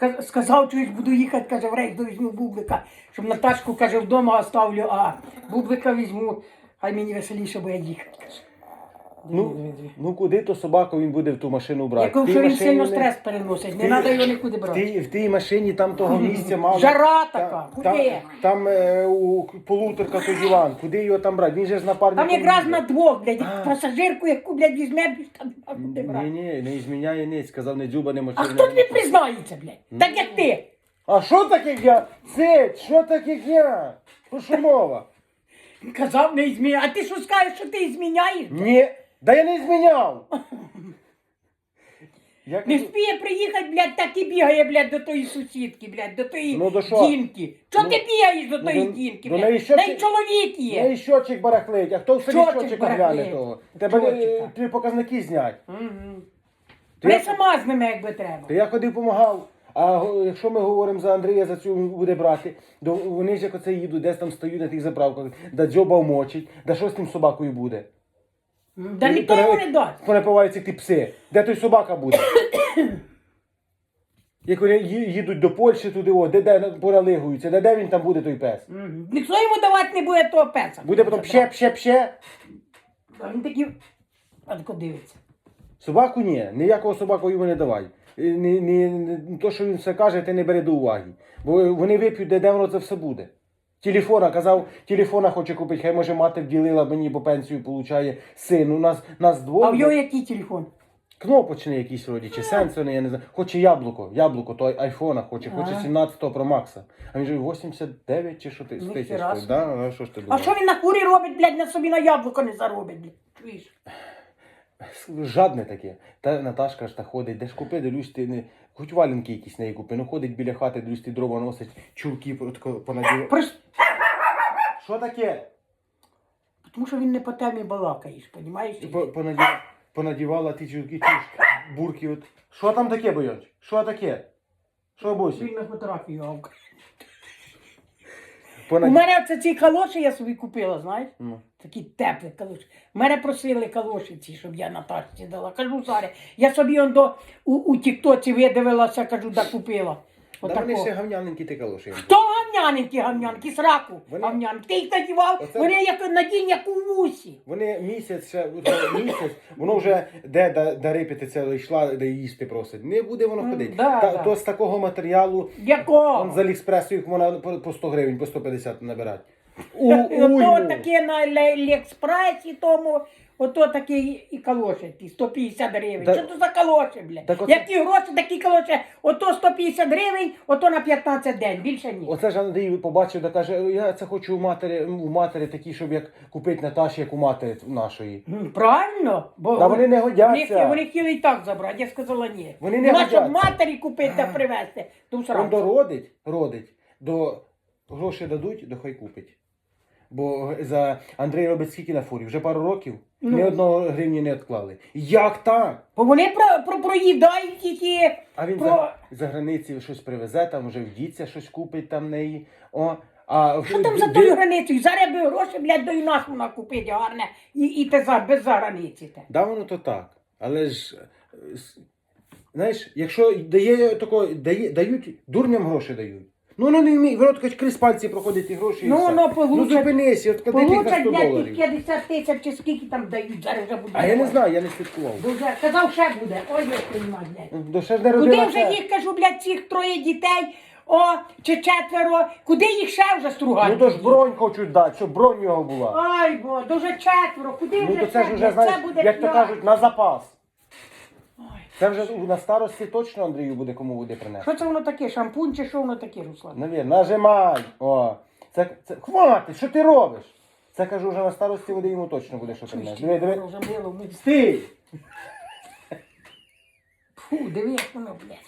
Ска- Сказав, чуєш, буду їхати, каже, в рейду візьму бублика, щоб Наташку, каже, вдома оставлю, а бублика візьму, хай мені веселіше буде їхати. каже. Ну, ну куди то собаку він буде в ту машину брати? Якщо він сильно стрес переносить, не треба його нікуди В брати. тій, в тій машині там того місця мало. Жара така, та- куди? Там е, у полуторка то диван, куди його там брати? Він же ж напарник. Там якраз на двох, блядь, А. пасажирку, яку, блядь, візьме, більш там нема куди Ні, брати. ні, не зміняє ниць, сказав, не дзюба, не А хто тобі признається, блядь? Так як ти. А що таке я? Це, що таке я? Про що мова? Казав, не зміняй. А ти що скажеш, що ти зміняєш? Ні, да я не зміняв. Я Не кажу, вспіє приїхати, блядь, так і бігає, блядь, до тої сусідки, блядь, до тої Ну, до що? жінки. Чого Ну, ти бігаєш до ну, тої ну, жінки, ну, блядь? навіщо Та ти- й чоловік є. Ну і щочик барахлить, а хто в селі Щочик щочика гляне того? Тебе Щочика. е, ті показники знять. То Не я- сама з ними, якби треба. То я ходив помагав. А го- якщо ми говоримо за Андрія, за цю буде брати, то вони ж як оце їдуть, десь там стають на тих заправках, да дзьоба вмочить, да що з тим собакою буде? Да ніхто йому не дасть. Понапиваються ті пси. Де той собака буде? Як вони ї- їдуть до Польщі туди, о, де, де поралигуються, де, де він там буде той пес? Мгм. Ніхто йому давати не буде того песа. Буде потім пще, пще, пще. А він такий, а тако дивиться. Собаку ні, ніякого собаку йому не давай. Е, Ні, ні, ні, то, що він все каже, ти не бери до уваги. Бо вони вип'ють, де, де воно це все буде. Телефона, казав, телефона хоче купити, хай може мати вділила мені по пенсію, получає син. У нас, нас двоє. А в його який телефон? Кнопочний якийсь вроді, чи сенсорний, я не знаю. Хоче яблуко, яблуко, той айфона хоче, хоче Ага. 17 Pro Max. А він же 89 чи що ти Ну, тисяч. Да? А що ж ти А думаєш? що він на курі робить, блядь, на собі на яблуко не заробить, блядь? Чуєш? Жадне таке. Та Наташка ж та ходить, де ж купи, дивлюсь, ти не. Хоч валенки якісь неї купи. Ну ходить біля хати, дивлюсь, ти дрова носить, чулки понадів. Просто Що таке? тому що він не по темі балакаєш, понімаєш? По- понадів- Понадівала ті чулки, чуєш, бурки от. Що там таке, бойонч? Що таке? Що бусі? Він на фотографію гавкає. У мене це ці калоші я собі купила, знаєш? Ну. Такі теплі калоші. Мене просили калоші ці, щоб я Наташці дала. Кажу, зараз. Я собі он до у, у Тіктоці видивилася, кажу, да купила. Да вони Отако. ще гавняненькі ти калоші. Хто гавняненькі, гавнянки, сраку Вони- гавнянки. Ти їх надівав, Оце- вони як надінь, як у вусі. Вони місяць, ще, от місяць, воно вже де да, рипітися йшла, де їсти просить. Не буде воно М, ходити. да, Та, да. То з такого матеріалу, Якого? он з Аліекспресу їх можна по, по 100 гривень, по 150 набирати. У, І ото уйму. таке на Аліекспресі тому, ото такі і калоші, ті 150 гривень. Да- Що то за калоші, блядь? Так оце- Які гроші, такі калоші, ото 150 гривень, ото на 15 день, більше ні. Оце ж Андрій побачив та каже, я це хочу у матері, у матері такі, щоб як купити Наташі, як у матері нашої. М, Правильно? Бо Та вони не годяться. Вони, вони хотіли і так забрати, я сказала ні. Вони не Нема, щоб матері купити та привезти. То Он сразу. дородить, родить, до гроші дадуть, до хай купить. Бо за Андрій робить скільки на фурі? Вже пару років? Ну. Ні одного гривні не відклали. Як так? Бо вони про, про, проїдають тільки. А він Про- за, за границі щось привезе, там вже вдіться щось купить там неї. О, а Що там за тою границею? Зараз би гроші, блядь, до нас вона купити гарне. І, і те за, без за границі. Те. Да, воно то так. Але ж, е, знаєш, якщо дає тако, дає, дають, дурням гроші дають. Ну воно не вміє, воно тако крізь пальці проходить ті гроші. і Ну, все. воно получать- Ну зупинися, от куди на Получать, 100 блядь, тих доларів. 50 тисяч чи скільки там дають, зараз вже буде. А я не знаю, я не слідкував. Дуже, казав, ще буде. Ой, я приймаю, блядь. До ще ж не Куди родила. вже їх, кажу, блядь, цих троє дітей, о, чи четверо, куди їх ще вже стругати? Ну то ж бронь хочуть дати, щоб бронь його була. Ай, бо, дуже четверо, куди Ну вже то це ж ще, вже, блядь? знаєш, це буде як то п'ять. кажуть, на запас. Це вже на старості точно Андрію буде кому буде принести. Що це воно таке, шампунь чи що воно таке, Руслан? Навірно, нажимай. О, це, це, Хвати, що ти робиш? Це кажу, вже на старості води йому точно буде що принести. Диви, диви. Воно вже мило, ми- Стій! Фу, диви, як воно, блядь.